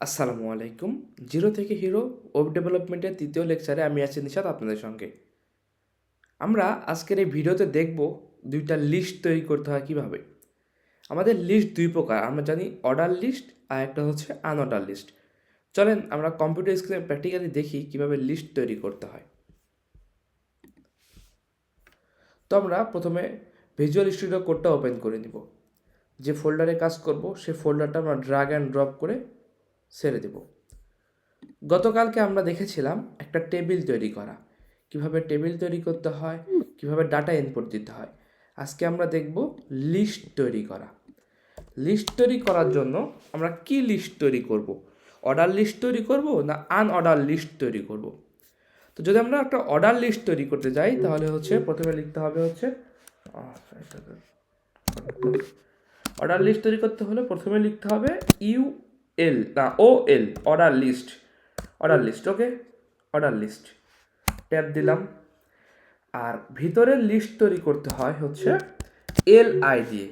আসসালামু আলাইকুম। জিরো থেকে হিরো ওয়েব ডেভেলপমেন্টের তৃতীয় লেকচারে আমি আছি নিশাদ আপনাদের সঙ্গে। আমরা আজকের এই ভিডিওতে দেখব দুইটা লিস্ট তৈরি করতে হয় কীভাবে। আমাদের লিস্ট দুই প্রকার, আমরা জানি অর্ডার লিস্ট আর একটা হচ্ছে আনঅর্ডার লিস্ট চলেন আমরা কম্পিউটার স্ক্রিনে প্র্যাকটিক্যালি দেখি কীভাবে লিস্ট তৈরি করতে হয়। তো আমরা প্রথমে ভিজুয়াল স্টুডিও কোডটা ওপেন করে নিব। যে ফোল্ডারে কাজ করব সেই ফোল্ডারটা আমরা ড্রাগ অ্যান্ড ড্রপ করে ছেড়ে দেব। গতকালকে আমরা দেখেছিলাম একটা টেবিল তৈরি করা। কীভাবে টেবিল তৈরি করতে হয়, কীভাবে ডাটা ইনপুট দিতে হয়। আজকে আমরা দেখব লিস্ট তৈরি করা। লিস্ট তৈরি করার জন্য আমরা কি লিস্ট তৈরি করব? অর্ডার লিস্ট তৈরি করব না আনঅর্ডার লিস্ট তৈরি করব? তো যদি আমরা একটা অর্ডার লিস্ট তৈরি করতে যাই, তাহলে হচ্ছে প্রথমে লিখতে হবে হচ্ছে অর্ডার লিস্ট তৈরি করতে হলে প্রথমে লিখতে হবে ইউ এল না O L order list order list okay order list tab দিলাম। আর ভিতরের লিস্ট তৈরি করতে হয় হচ্ছে এল আই দিয়ে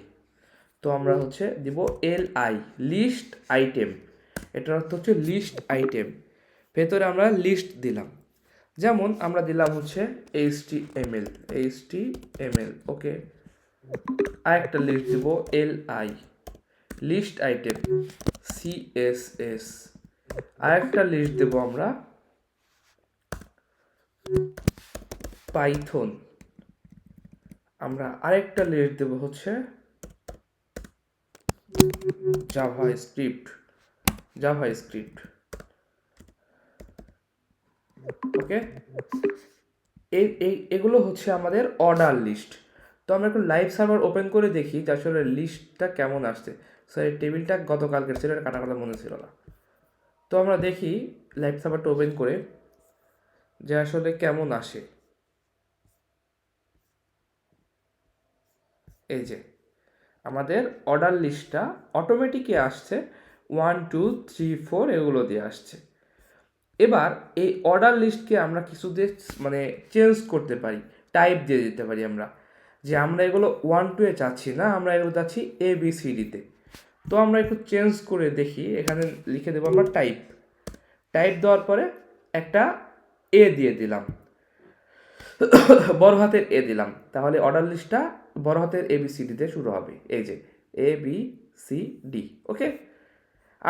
তো আমরা হচ্ছে দিব এল আই লিস্ট আইটেম এটার অর্থ হচ্ছে লিস্ট আইটেম ভেতরে আমরা লিস্ট দিলাম। যেমন আমরা দিলাম হচ্ছে H T M L H T M L okay আরেকটা লিস্ট দিব L I list item CSS আরেকটা লিস্ট দেব আমরা। পাইথন আমরা আরেকটা লিস্ট দেব হচ্ছে JavaScript JavaScript okay এই, এগুলো হচ্ছে আমাদের অর্ডার লিস্ট তো আমরা একটু লাইভ সার্ভার ওপেন করে দেখি যে আসলে লিস্টটা কেমন আসছে। স্যার এই টেবিলটা গতকালকের ছিল, এটা কাটা কাটা মনে ছিল না। তো আমরা দেখি লাইভ সার্ভারটা ওপেন করে, যে আসলে কেমন আসে। এই যে, আমাদের অর্ডার লিস্টটা অটোমেটিকই আসছে ওয়ান টু থ্রি ফোর এগুলো দিয়ে আসছে। এবার এই অর্ডার লিস্টকে আমরা কিছু দিয়ে মানে চেঞ্জ করতে পারি টাইপ দিয়ে দিতে পারি আমরা। যে আমরা এগুলো ওয়ান টু এ চাচ্ছি না, আমরা এগুলো চাচ্ছি এ বি সি ডিতে তো আমরা একটু চেঞ্জ করে দেখি। এখানে লিখে দেবো আমরা টাইপ টাইপ দেওয়ার পরে একটা এ দিয়ে দিলাম। বড় হাতের এ দিলাম। তাহলে অর্ডার লিস্টটা বড় হাতের এ বি সি ডিতে শুরু হবে। এই যে A B C D okay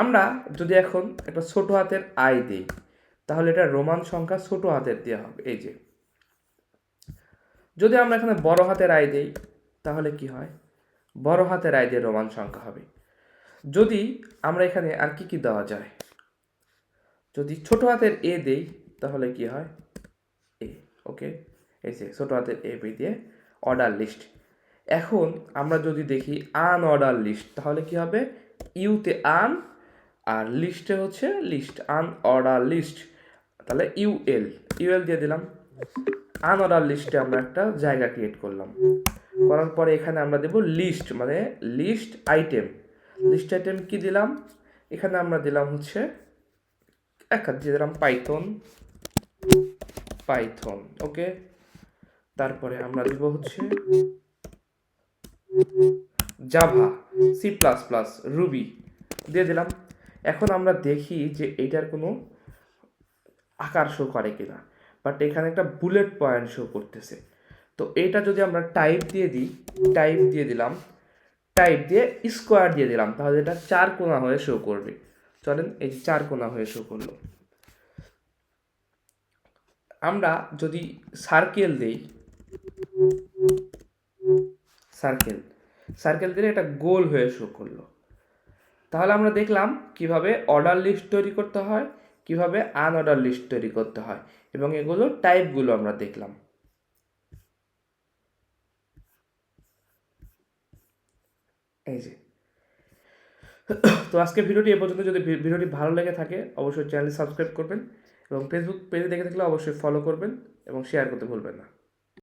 আমরা যদি এখন একটা ছোট হাতের আই দিই, তাহলে এটা রোমান সংখ্যা ছোট হাতের দেওয়া হবে। এই যে, যদি আমরা এখানে বড় হাতের আয় দিই, তাহলে কি হয়? বড় হাতের আয় দিয়ে রোমান সংখ্যা হবে। যদি আমরা এখানে আর কি কি দেওয়া যায়? যদি ছোট হাতের এ দেই, তাহলে কি হয়? এ ওকে এই যে ছোট হাতের এ বি দিয়ে অর্ডার লিস্ট এখন আমরা যদি দেখি আন অর্ডার লিস্ট তাহলে কি হবে? ইউতে আন আর লিস্টে হচ্ছে লিস্ট আন অর্ডার লিস্ট তাহলে ইউএল ইউএল দিয়ে দিলাম। আন অর্ডার লিস্টে আমরা একটা জায়গা ক্রিয়েট করলাম। করার পরে এখানে আমরা দেব লিস্ট মানে লিস্ট আইটেম লিস্ট আইটেম কি দিলাম? এখানে আমরা দিলাম হচ্ছে এক হাত দিয়ে দিলাম পাইথন পাইথন ওকে তারপরে আমরা দিব হচ্ছে Java C plus plus Ruby দিয়ে দিলাম। এখন আমরা দেখি যে এইটার কোনো আকার শো করে কিনা। বাট এখানে একটা বুলেট পয়েন্ট শো করতেছে। তো এইটা যদি আমরা টাইপ দিয়ে দিই টাইপ দিয়ে দিলাম টাইপ দিয়ে স্কোয়ার দিয়ে দিলাম, তাহলে এটা চার কোনা হয়ে শো করবে। চলেন এই যে চার কোনা হয়ে শো করল। আমরা যদি সার্কেল দেই সার্কেল সার্কেল দিলে এটা গোল হয়ে শো করল। তাহলে আমরা দেখলাম কীভাবে অর্ডার লিস্ট তৈরি করতে হয়, কীভাবে আনঅর্ডার লিস্ট তৈরি করতে হয়, এবং এগুলো টাইপগুলো আমরা দেখলাম। এই যে। তো আজকে ভিডিওটি এ পর্যন্ত। যদি ভিডিওটি ভালো লেগে থাকে, অবশ্যই চ্যানেল সাবস্ক্রাইব করবেন এবং ফেসবুক পেজে দেখে থাকলে অবশ্যই ফলো করবেন এবং শেয়ার করতে ভুলবেন না।